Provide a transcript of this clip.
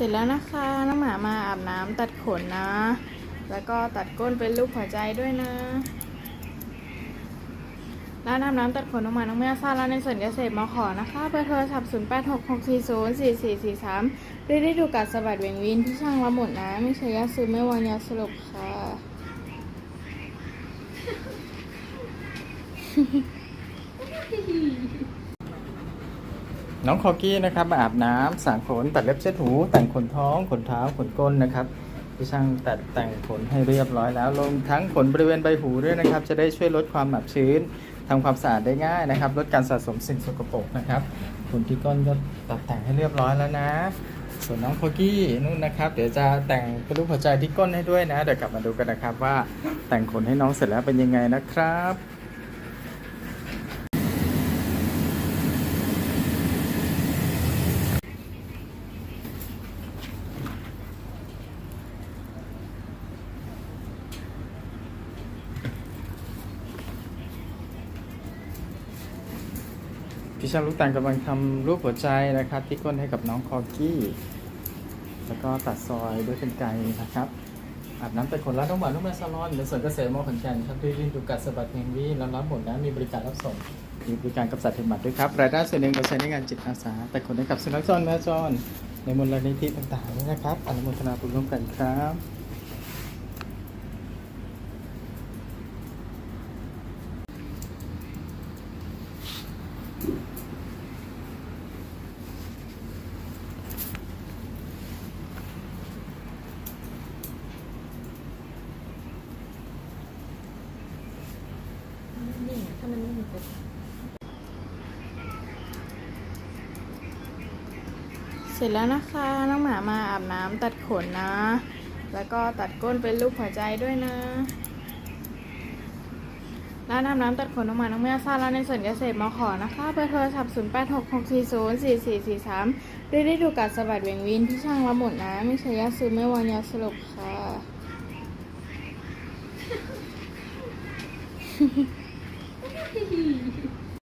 เสร็จแล้วนะคะน้องหมามาอาบน้ำตัดขนนะ แล้วก็ตัดก้นเป็นรูปหัวใจด้วยนะร้านอาบน้ำตัดขนน้องหมาน้องแมวซาลาในสวนเกษตรมขอนะคะเบอร์โทรศัพท์0 8 6 6 4 0 4 4 4 3รีได้ดูกัดสบัดเวงวินที่ช่างรับหมดนะไม่ใช่ยาซื้อไม่วางยาสลบค่ะ น้องคอกี้นะครับมาอาบน้ำสางขนตัดเล็บเช็ดหูแต่งขนท้องขนเท้าขนก้นนะครับที่ช่างตัดแต่งขนให้เรียบร้อยแล้วรวมทั้งขนบริเวณใบหูด้วยนะครับ จะได้ช่วยลดความหนับชื้นทำความสะอาดได้ง่ายนะครับ ลดการสะสมสิ่งสกปรกนะครับขนที่ก้นก็ตัดแต่งให้เรียบร้อยแล้วนะ ส่วนน้องโคกี้นู่นนะครับ เดี๋ยวจะแต่งเป็นรูปหัวใจที่ก้นให้ด้วยนะ เดี๋ยวกลับมาดูกันนะครับว่าแต่งขนให้น้องเสร็จแล้วเป็นยังไงนะครับ พี่ช่างลูกตาลกำลังทำรูปหัวใจนะครับ ที่ก้นให้กับน้องคอกี้ แล้วก็ตัดซอยด้วยเป็นไกรนะครับอาบน้ำแต่ขนร้านน้องหวานน้องแม่ซาลอนในสวนเกษตรมอขอนแก่นครับที่รินดูกัดสะบัดเฮงวีแล้วรับหมดนะมีบริการรับส่งมีบริการกับสัตว์เห็บหมัดด้วยครับรายได้ส่วนหนึ่งก็ใช้ในงานจิตอาสา แต่คนให้กับสุนัขจรแม่จรในมูลนิธิต่างๆนะครับอนุโมทนาบุญร่วมกันครับ นี่ถ้ามันไม่มีเป็น เสร็จแล้วนะคะ น้องหมามาอาบน้ำตัดขนนะ แล้วก็ตัดก้นเป็นรูปหัวใจด้วยนะร้านอาบน้ำตัดขนน้องหมาน้องแมวซาลาในสวนเกษตรมขอนะคะเบอร์โทรศัพท์ 0 8 6 6 4 0 4 4 4 3รีได้ดูกัดสบัดเวงวินที่ช่างรับหมดนะไม่ใช่ยาซื้อไม่วางยาสลบค่ะ